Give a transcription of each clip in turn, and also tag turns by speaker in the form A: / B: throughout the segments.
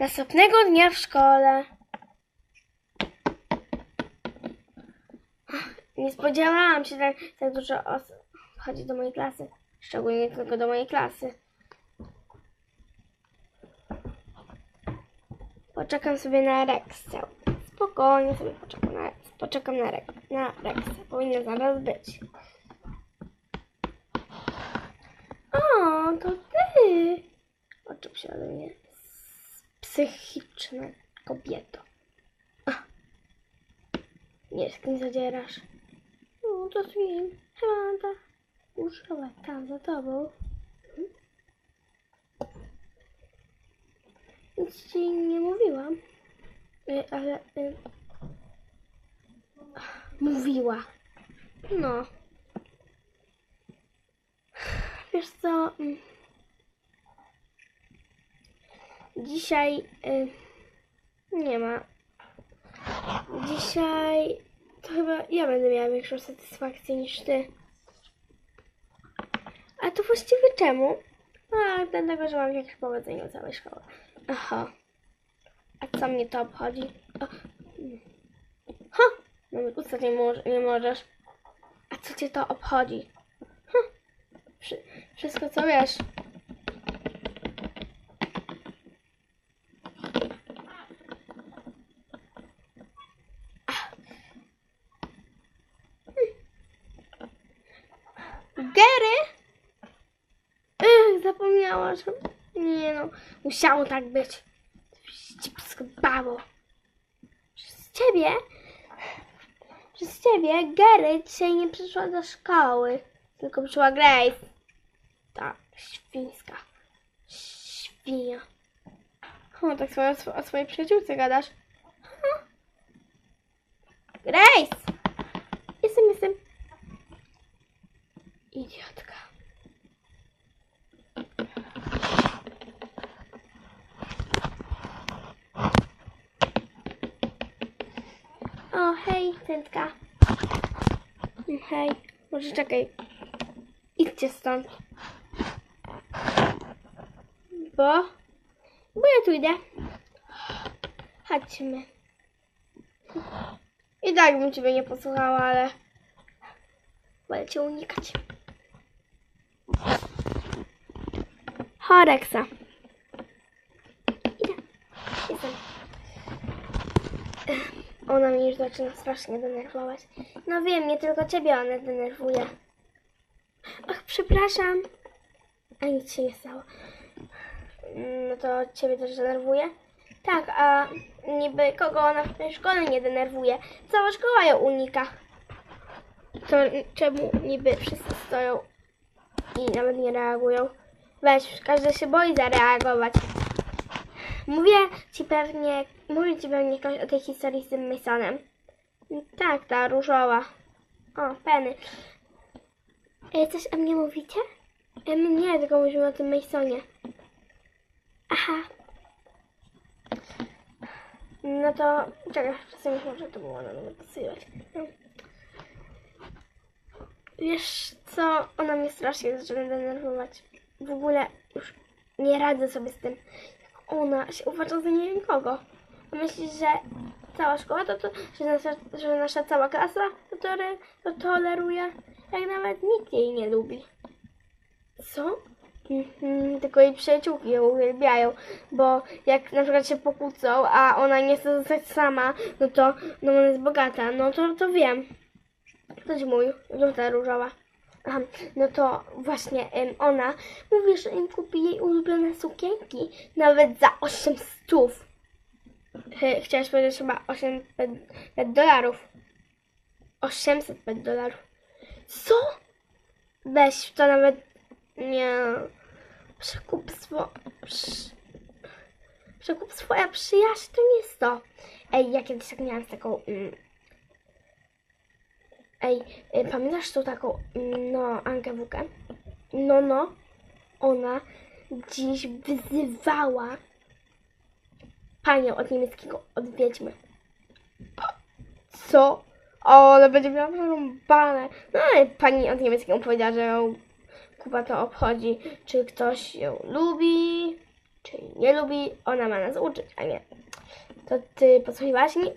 A: Następnego dnia w szkole. Nie spodziewałam się, tak, tak dużo osób chodzi do mojej klasy. Szczególnie tylko do mojej klasy. Poczekam sobie na Rexę. Spokojnie sobie poczekam na, poczekam na, Re, na Rexę. Powinna zaraz być. O, to ty! Oczep się ode mnie. Psychiczna kobieto. Ach. Nie, z kim zadzierasz? No, to wiem. Chyba ta uszyła tam za tobą. Hmm? Nic ci nie mówiłam. Y, ale... Y, mówiła. No. Wiesz co? mm, Dzisiaj y, nie ma. Dzisiaj to chyba ja będę miała większą satysfakcję niż ty. A to właściwie czemu? A, dlatego, że mam większe powodzenie u całej szkoły. Aha. A co mnie to obchodzi? O. Ha! Nawet ustać nie, moż, nie możesz. A co cię to obchodzi? Ha! Wszy, wszystko co wiesz. Gary? Zapomniała, że... Nie no, musiało tak być. Ścipsko bało. Przez ciebie? Przez ciebie Gary dzisiaj nie przyszła do szkoły. Tylko przyszła Grace. Ta świńska. Świnia. O, tak swoje, o swojej przyjaciółce gadasz. Ha. Grace! Jestem, jestem. Idiotka. O, hej, tętka. Hej, może czekaj. Idźcie stąd. Bo? Bo ja tu idę. Chodźmy. I tak bym ciebie nie posłuchała, ale wolę cię unikać. Choreksa. Idę. Jestem. Ona mnie już zaczyna strasznie denerwować. No wiem, nie tylko ciebie ona denerwuje. Ach, przepraszam. A nic się nie stało. No to ciebie też denerwuje? Tak, a niby kogo ona w tej szkole nie denerwuje? Cała szkoła ją unika. To czemu niby wszyscy stoją i nawet nie reagują? Weź, każdy się boi zareagować. Mówię ci pewnie, mówię ci pewnie jakoś o tej historii z tym Masonem. Tak, ta różowa. O, Penny. E, coś o mnie mówicie? E, nie, tylko mówimy o tym Masonie. Aha. No to, czekaj, czasem może to było na napisywać. Wiesz co, ona mnie strasznie zaczyna denerwować. W ogóle już nie radzę sobie z tym, ona się uważa za nie wiem kogo. Że cała szkoła to, to że, nasza, że nasza cała klasa to, to, to toleruje, jak nawet nikt jej nie lubi. Co? Mhm, tylko jej przyjaciółki ją uwielbiają, bo jak na przykład się pokłócą, a ona nie chce zostać sama, no to no ona jest bogata, no to, to wiem. Ktoś mój, żółta różowa. Aha, no to właśnie ona mówi, że im kupi jej ulubione sukienki nawet za 8 stów. Chciałaś powiedzieć chyba 800 dolarów. 800 dolarów. Co? Weź, to nawet nie. Przekupstwo. Przy... Przekupstwo, przyjaźń to nie jest to. Ej, ja kiedyś tak miałam z taką. Mm, Ej, y, pamiętasz tą taką, mm, no, Ankę Wukę? No, no, ona dziś wyzywała panią od niemieckiego, od wiedźmy. Co? O, ona będzie miała przerąbane. No, ale pani od niemieckiego powiedziała, że ją Kuba to obchodzi, czy ktoś ją lubi, czyli nie lubi, ona ma nas uczyć, a nie. To ty podsłuchiwałaś mi?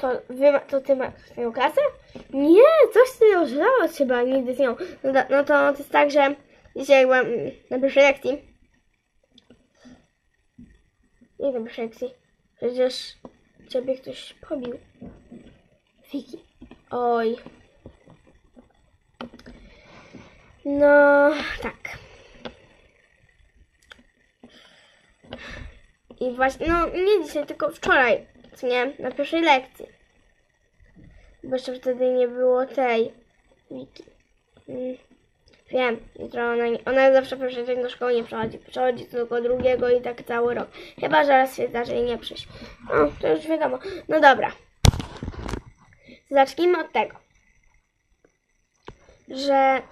A: To, wy, to ty masz swoją klasę? Nie, coś ty ożrałaś chyba nigdy z nią. No, no to, to jest tak, że dzisiaj byłam na pierwszej lekcji. Nie na pierwszej lekcji. Przecież ciebie ktoś pobił. Wiki. Oj. No, tak. I właśnie, no nie dzisiaj, tylko wczoraj, nie, na pierwszej lekcji. Bo jeszcze wtedy nie było tej. Mm. Wiem, jutro ona, nie, ona zawsze pierwszy dzień do szkoły nie przychodzi. Przychodzi tylko drugiego i tak cały rok. Chyba, że raz się zdarzy jej nie przyjść. No, to już wiadomo. No dobra. Zacznijmy od tego, że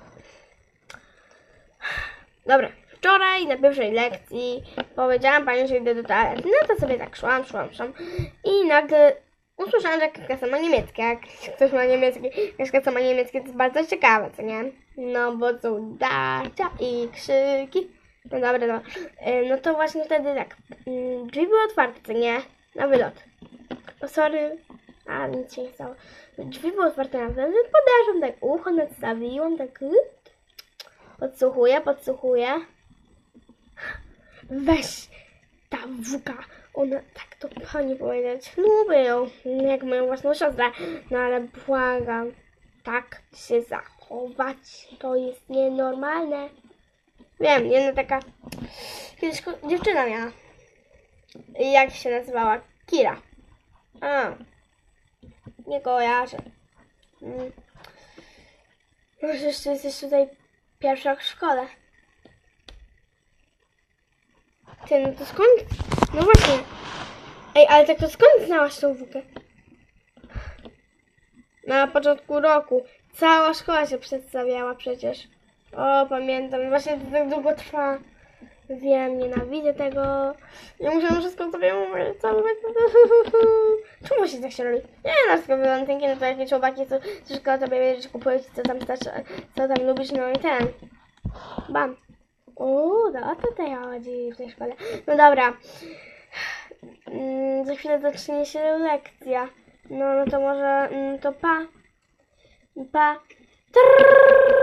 A: Dobra, wczoraj na pierwszej lekcji powiedziałam pani, że idę do toalety. No to sobie tak szłam, szłam, szłam. I nagle usłyszałam, że jakaś klasa ma niemieckie. Jak ktoś ma niemiecki, jakaś klasa ma niemieckie, to jest bardzo ciekawe, co nie? No bo są dacia i krzyki. No dobra, no. No to właśnie wtedy tak. mm, Drzwi były otwarte, co nie? Na wylot. O, sorry. A, nic się nie stało. Drzwi były otwarte na wylot, podeszłam tak ucho, nadstawiłam, tak... y, Podsłuchuję, podsłuchuję. Weź ta wuka. Ona tak to pani powiedzieć. Lubię jak moją własną siostrę. No ale błagam. Tak się zachować to jest nienormalne. Wiem, jedna taka kiedyś dziewczyna miała. Jak się nazywała? Kira. A. Nie kojarzę. Mm. Może jeszcze jesteś tutaj Pierwszy rok w szkole. Ty, no to skąd? No właśnie. Ej, ale tak to skąd znałaś tą wukę? Na początku roku. Cała szkoła się przedstawiała przecież. O, pamiętam. Właśnie to tak długo trwa. Wiem, nienawidzę tego. Ja muszę wszystko sobie mówić. Cały Czemu się tak się robi? Nie, na przykład walentynki, no to jakieś chłopaki, co szkoła tobie wiedzieć, kupują ci, co tam co tam lubisz, no i ten. Bam. O, no to tutaj chodzi w tej szkole. No dobra. Mm, za chwilę zacznie się lekcja. No, no to może, mm, to pa. Pa. Trrr.